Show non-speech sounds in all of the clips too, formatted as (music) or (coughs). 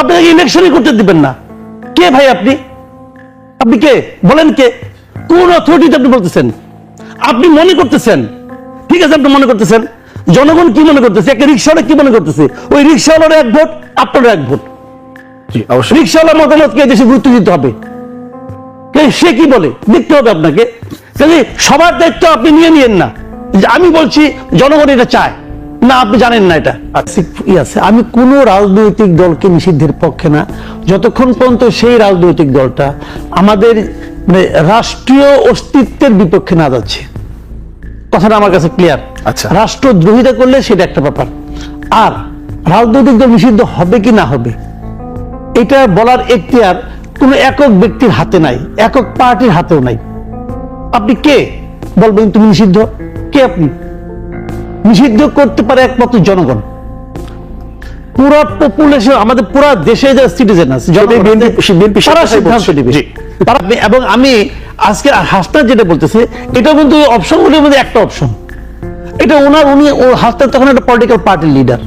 আপনাকে ইলেকশনই করতে দিবেন না। কে ভাই আপনি? আপনি কে? বলেন কে? কোন অথরিটিতে আপনি বলতেছেন? আপনি মনে করতেছেন? ঠিক আছে আপনি মনে করতেছেন? জনগণ কি মনে করতেছে? একটা রিক্সাওয়ালা কি মনে করতেছে? ওই রিক্সাওয়ালার এক ভোট আপনারও এক ভোট। রিক্সাওয়ালার মতামতকে দেশে গুরুত্ব দিতে হবে। সে কি বলে? দেখতে হবে আপনাকে। সবার দায়িত্ব আপনি নিয়ে নিয়েন না। আমি বলছি জনগণ এটা চায়। না আপনি জানেন না এটা। আছে। আমি কোন রাজনৈতিক দলকে নিষিদ্ধের পক্ষে না। যতক্ষণ পর্যন্ত সেই রাজনৈতিক দলটা আমাদের মানে রাষ্ট্রীয় অস্তিত্বের বিপক্ষে না যাচ্ছে। কথাটা আমার কাছে ক্লিয়ার আচ্ছা। রাষ্ট্রদ্রোহিতা করলে সেটা একটা ব্যাপার। আর রাজনৈতিক দল নিষিদ্ধ হবে কি না হবে এটা বলার এখতিয়ার কোন একক ব্যক্তির হাতে নাই একক পার্টির হাতেও নাই। আপনি কে? বলবেন তুমি নিষিদ্ধ। কে আপনি? নিষিদ্ধ করতে পারে একমাত্র জনগণ। পুরো পপুলেশন আমাদের পুরো দেশে যা সিটিজেন আছে তারা সিদ্ধান্ত নেবে। এবং আমি আজকে হাসনার যেটা বলতেছে এটা কিন্তু অপশনগুলির মধ্যে একটা অপশন এটা ওনার উনি ও হাসনার তখন একটা পলিটিক্যাল পার্টির লিডার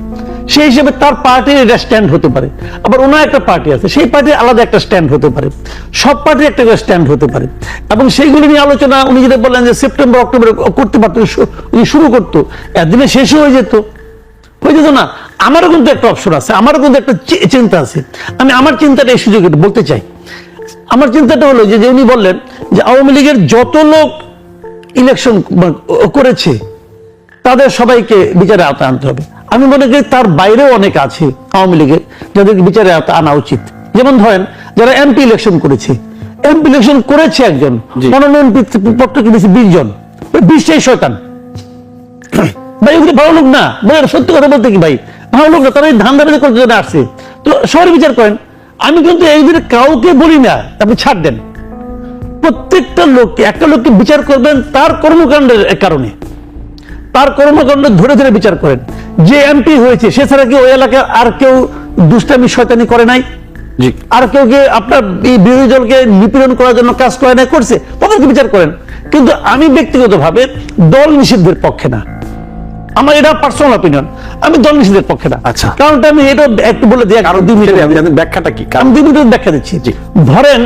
সেই হিসেবে তার পার্টির এটা স্ট্যান্ড হতে পারে। আবার ওনার একটা পার্টি আছে, সেই পার্টির আলাদা একটা স্ট্যান্ড হতে পারে। সব পার্টির একটা স্ট্যান্ড হতে পারে। এবং সেইগুলি নিয়ে আলোচনা, উনি যেটা বললেন যে সেপ্টেম্বর অক্টোবর করতে পারতো উনি শুরু করতো। একদিনে শেষও হয়ে যেত। হয়ে যেত না? আমারও কিন্তু একটা অপশন আছে, আমারও কিন্তু একটা চিন্তা আছে। আমি আমার চিন্তাটা এই সুযোগে বলতে চাই। আমার চিন্তাটা হলো যে যে উনি বললেন যে আওয়ামী লীগের যত লোক ইলেকশন করেছে, তাদের সবাইকে বিচারে আওতায় আনতে হবে। আমি মনে করি তার বাইরেও অনেক আছে আওয়ামী লীগের যাদেরকে বিচারে আনা উচিত। যেমন ধরেন যারা এমপি ইলেকশন করেছে এমপি ইলেকশন করেছে একজন মনোনয়ন পত্র কিনেছে বিশ জন বিশটাই শয়তান। (coughs) ভাই ওগুলো ভালো লোক না। ভাই সত্যি কথা বলতে কি ভাই? ভালো লোক না তারা এই ধান দাবি করতে জন্য আসছে। তো সবার বিচার করেন। আমি কিন্তু এই দিনে কাউকে বলি না আপনি ছাড় দেন। প্রত্যেকটা লোককে একটা লোককে বিচার করবেন তার কর্মকাণ্ডের কারণে। তার কর্মকাণ্ড ধরে ধরে বিচার করেন। যে এমপি হয়েছে সে ছাড়া কি ওই এলাকার আর কেউ দুষ্টামি শয়তানি করে নাই। আর কেউ কি আপনার এই বিরোধী দলকে নিপীড়ন করার জন্য কাজ করে না করছে তাদেরকে বিচার করেন। কিন্তু আমি ব্যক্তিগতভাবে দল নিষিদ্ধের পক্ষে না। আমার এটা পার্সোনাল অপিনিয়ন আমি দল নিষিদ্ধের পক্ষে না। আচ্ছা। কারণটা আমি এটা একটু বলে দিই কারণ দুই মিনিট আমি জানেন ব্যাখ্যাটা কি কারণ দুই মিনিট ব্যাখ্যা দিচ্ছি। ধরেন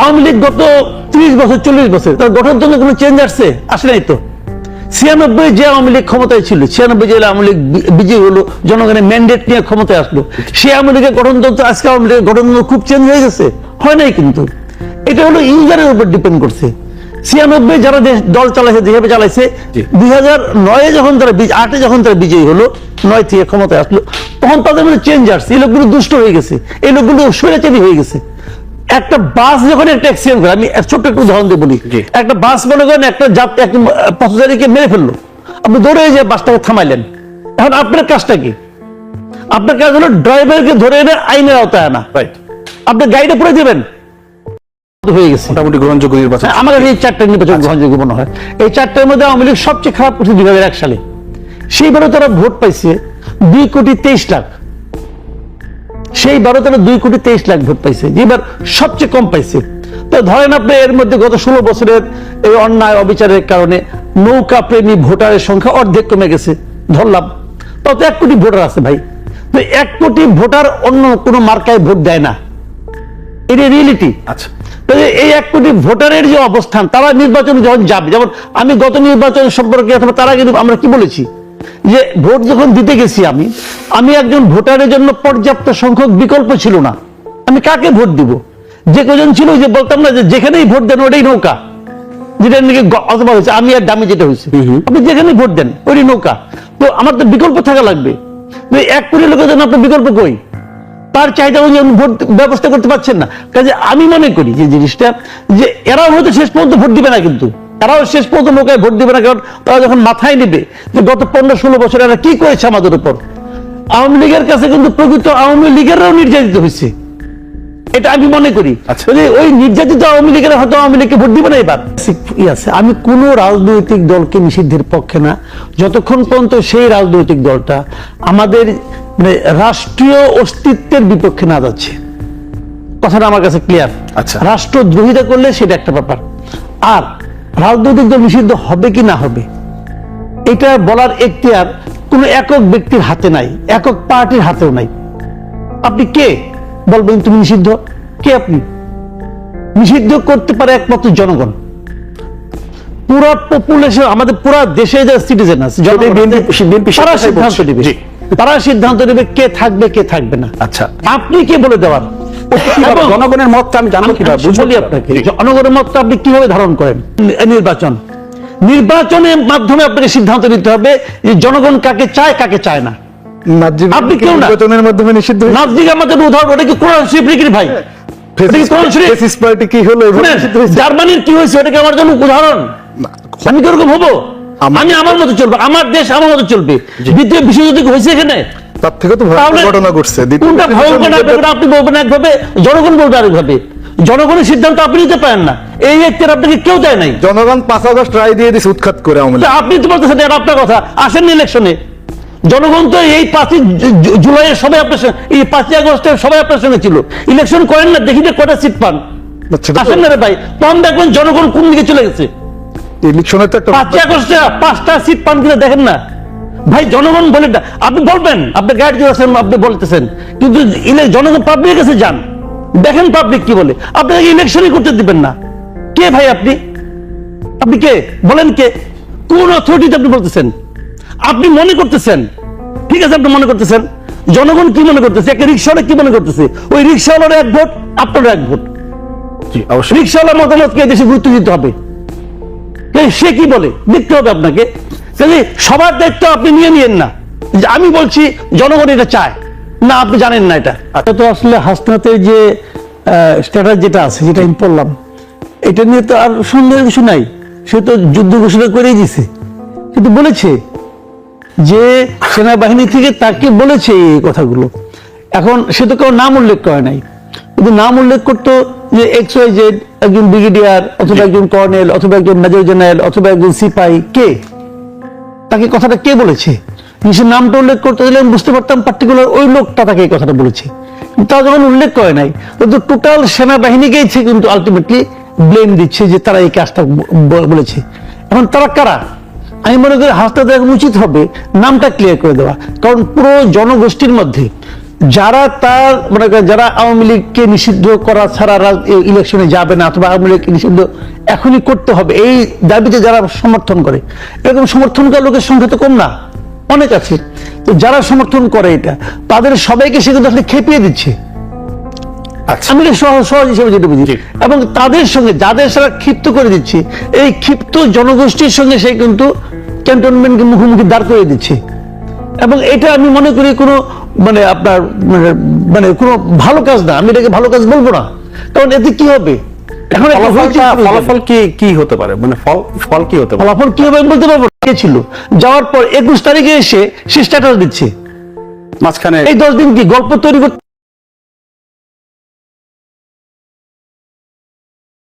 আওয়ামী লীগ গত ত্রিশ বছর চল্লিশ বছর তার কোনো চেঞ্জ আসছে? আসে নাই তো। ছিয়ানব্বই যে আওয়ামী লীগ ক্ষমতায় ছিল ছিয়ানব্বই যে আওয়ামী লীগ বিজয়ী হলো জনগণের ম্যান্ডেট নিয়ে ক্ষমতায় আসলো সে আওয়ামী লীগের গঠনতন্ত্র আজকে আওয়ামী লীগের গঠনতন্ত্র খুব চেঞ্জ হয়ে গেছে। হয় নাই কিন্তু। এটা হলো ইউজারের উপর ডিপেন্ড করছে। ছিয়ানব্বই যারা দল চালাইছে যেভাবে চালাইছে দুই হাজার নয়ে যখন তারা আটে যখন তারা বিজয়ী হলো নয় থেকে ক্ষমতায় আসলো তখন তাদের মধ্যে চেঞ্জ আসছে। এই লোকগুলো দুষ্ট হয়ে গেছে। এই লোকগুলো স্বৈরাচারী হয়ে গেছে। একটা বাস যখন একটা অ্যাক্সিডেন্ট করে আমি ছোট্ট একটু উদাহরণ দিয়ে বলি। একটা বাস মনে করেন একটা যাত একটা পথচারীকে মেরে ফেলল। আপনি দৌড়ে যে বাসটাকে থামাইলেন। এখন আপনার কাজটা কি? আপনার কাজ হলো ড্রাইভারকে ধরে এনে আইনের আওতায় আনা। রাইট আপনি গাড়িটা পরে দেবেন। হয়ে গেছে। মোটামুটি গ্রহণযোগ্য নির্বাচন। আমার কাছে এই চারটা নির্বাচন গ্রহণযোগ্য মনে হয়। এই চারটার মধ্যে আওয়ামী লীগ সবচেয়ে খারাপ করছে দুই হাজার এক সালে। সেইবারও তারা ভোট পাইছে দুই কোটি তেইশ লাখ। সেই বারো তারা দুই কোটি তেইশ লাখ ভোট পাইছে এবার সবচেয়ে কম পাইছে। তো ধরেন আপনি এর মধ্যে গত ষোলো বছরের এই অন্যায় অবিচারের কারণে নৌকা প্রেমী ভোটারের সংখ্যা অর্ধেক কমে গেছে ধরলাম। তত এক কোটি ভোটার আছে ভাই। তো এক কোটি ভোটার অন্য কোনো মার্কায় ভোট দেয় না। এটা রিয়েলিটি আচ্ছা। এই এক কোটি ভোটারের যে অবস্থান তারা নির্বাচনে যখন যাবে যেমন আমি গত নির্বাচন সম্পর্কে অথবা তার আগে আমরা কি বলেছি? যে ভোট যখন দিতে গেছি আমি আমি একজন ভোটারের জন্য পর্যাপ্ত সংখ্যক বিকল্প ছিল না। আমি কাকে ভোট দিব? যে কজন ছিল যে বলতাম না যে যেখানেই ভোট দেন ওটাই নৌকা। যেটা নাকি অথবা হয়েছে আমি আর দামি যেটা হয়েছে। আপনি যেখানে ভোট দেন ওই নৌকা। তো আমার তো বিকল্প থাকা লাগবে। এক কোটি লোকের জন্য আপনার বিকল্প কই? তার চাহিদা অনুযায়ী ভোট ব্যবস্থা করতে পারছেন না। কাজে আমি মনে করি যে জিনিসটা যে এরাও হয়তো শেষ পর্যন্ত ভোট দিবে না কিন্তু। এরাও শেষ পর্যন্ত নৌকায় ভোট দিবে না কারণ তারা যখন মাথায় নেবে যে গত পনেরো ষোলো বছর এরা কি করেছে আমাদের উপর আওয়ামী লীগের কাছে কিন্তু প্রকৃত আওয়ামী লীগেরও নির্যাতিত হয়েছে। এটা আমি মনে করি। আচ্ছা। ওই নির্যাতিত আওয়ামী লীগের হয়তো আওয়ামী লীগকে ভোট দিবে না এবার। আছে? আমি কোন রাজনৈতিক দলকে নিষিদ্ধের পক্ষে না। যতক্ষণ পর্যন্ত সেই রাজনৈতিক দলটা আমাদের মানে রাষ্ট্রীয় অস্তিত্বের বিপক্ষে না যাচ্ছে। কথাটা আমার কাছে ক্লিয়ার আচ্ছা। রাষ্ট্রদ্রোহিতা করলে সেটা একটা ব্যাপার। আর রাজনৈতিক দল নিষিদ্ধ হবে কি না হবে? এটা বলার এখতিয়ার কোন একক ব্যক্তির হাতে নাই একক পার্টির হাতেও নাই। আপনি কে? বলবেন তুমি নিষিদ্ধ। কে আপনি? নিষিদ্ধ করতে পারে একমাত্র জনগণ। পুরা পপুলেশন আমাদের পুরা দেশে যে সিটিজেন আছে তারা সিদ্ধান্ত। নেবে। তারা সিদ্ধান্ত নেবে কে থাকবে কে থাকবে না। আচ্ছা। আপনি কে বলে দেওয়ার? জনগণের মতটা আমি জানব কীভাবে কীভাবে? আপনাকে জনগণের মতটা আপনি কীভাবে ধারণ করেন? নির্বাচন। নির্বাচনের মাধ্যমে আপনাকে সিদ্ধান্ত নিতে হবে যে জনগণ কাকে চায় কাকে চায় না। আপনি কেউ না। নির্বাচনের মাধ্যমে নিষিদ্ধ হয়েছে। আমাদের উদাহরণ ওটা কি কোরআন শরীফ নাকি ভাই? কি কোরআন শরীফ? ফেসিস্ট পার্টি কি হলো এভাবে শুনেন, নিষিদ্ধ হয়েছে? জার্মানির কি হয়েছে ওটা আমার জন্য উদাহরণ? আমি কীরকম হব? আমার- আমি আমার মতো চলবো আমার দেশ আমার মতো চলবে। দ্বিতীয় বিশ্বযুদ্ধ হয়েছে এখানে তার থেকে তো ঘটনা ঘটছে। কোনটা ভয়ঙ্কর ব্যাপারটা আপনি বলবেন একভাবে জনগণ বলবে আরেকভাবে। জনগণের সিদ্ধান্ত আপনি নিতে পারেন না। এই এখতিয়ার আপনাকে কেউ দেয় নাই। জনগণ পাঁচ আগস্ট রায় দিয়ে দিছে উৎখাত করে আপনি তো বলতেছেন এটা আপনার কথা। আসেননি ইলেকশনে। জনগণ তো এই পাঁচই জুলাইয়ের সবাই আপনার সঙ্গে এই পাঁচই আগস্টের সবাই আপনার সঙ্গে ছিল। ইলেকশন করেন না দেখি যে কটা সিট পান। আসেন না রে ভাই। তখন দেখবেন জনগণ কোন দিকে চলে গেছে। ইলেকশনে তো একটা পাঁচই আগস্টে পাঁচটা সিট পান কিনা দেখেন না। ভাই জনগণ বলে আপনি বলবেন আপনি গাইড আছেন আপনি বলতেছেন। কিন্তু জনগণ পাবলিকের কাছে যান। দেখেন পাবলিক কি বলে। আপনাকে ইলেকশনই করতে দিবেন না। কে ভাই আপনি? আপনি কে? বলেন কে? কোন অথরিটিতে আপনি বলতেছেন? আপনি মনে করতেছেন? ঠিক আছে আপনি মনে করতেছেন? জনগণ কি মনে করতেছে? একটা রিক্সাওয়ালা কি মনে করতেছে? ওই রিক্সাওয়ালার এক ভোট আপনারও এক ভোট। রিক্সাওয়ালার মতামতকে দেশে গুরুত্ব দিতে হবে। সে কি বলে? দেখতে হবে আপনাকে। কাজে সবার দায়িত্ব আপনি নিয়ে নিয়েন না। আমি বলছি জনগণ এটা চায়। না আপনি জানেন না এটা। এটা তো আসলে হাসনাতের যে স্ট্যাটাস যেটা আছে যেটা আমি পড়লাম এটা নিয়ে তো আর সন্দেহের কিছু নাই। সে তো যুদ্ধ ঘোষণা করেই দিছে। কিন্তু বলেছে যে সেনাবাহিনী থেকে তাকে বলেছে এই কথাগুলো। এখন সে তো কেউ নাম উল্লেখ করে নাই। কিন্তু নাম উল্লেখ করতো যে এক্স ওয়াই জেড একজন ব্রিগেডিয়ার অথবা একজন কর্নেল অথবা একজন মেজর জেনারেল অথবা একজন সিপাহী কে? তাকে কথাটা কে বলেছে? নিজের নামটা উল্লেখ করতে দিলে আমি বুঝতে পারতাম পার্টিকুলার ওই লোকটা তাকে এই কথাটা বলেছে। তা যখন উল্লেখ করে নাই, তো টোটাল সেনাবাহিনীকেই সে কিন্তু আলটিমেটলি ব্লেম দিচ্ছে যে তারা এই কাজটা বলেছে। এখন তারা কারা? আমি মনে করি হাসতে দেওয়া উচিত হবে নামটা ক্লিয়ার করে দেওয়া। কারণ পুরো জনগোষ্ঠীর মধ্যে যারা তার মনে করেন যারা আওয়ামী লীগকে নিষিদ্ধ করা ছাড়া ইলেকশনে যাবে না অথবা আওয়ামী লীগকে নিষিদ্ধ এখনই করতে হবে এই দাবিতে যারা সমর্থন করে। এরকম সমর্থনকার লোকের সংখ্যা তো কম না অনেক আছে। তো যারা সমর্থন করে এটা তাদের সবাইকে সে কিন্তু আসলে খেপিয়ে দিচ্ছে। আচ্ছা। আমি সহজ সহজ হিসেবে যেটা বুঝি। এবং তাদের সঙ্গে যাদের সারা ক্ষিপ্ত করে দিচ্ছে এই ক্ষিপ্ত জনগোষ্ঠীর সঙ্গে সে কিন্তু ক্যান্টনমেন্টকে মুখোমুখি দাঁড় করে দিচ্ছে। এবং এটা আমি মনে করি কোনো মানে আপনার মানে- মানে কোনো ভালো কাজ না আমি এটাকে ভালো কাজ বলব না। কারণ এতে কি হবে? এখন। ফলাফল কি কি হতে পারে? মানে ফল ফল কি হতে পারে? ফলাফল কি হবে আমি বলতে পারব না। ছিল? যাওয়ার পর একুশ তারিখে এসে সে স্ট্যাটাস দিচ্ছে। মাঝখানে এই দশ দিন কি গল্প তৈরি করতে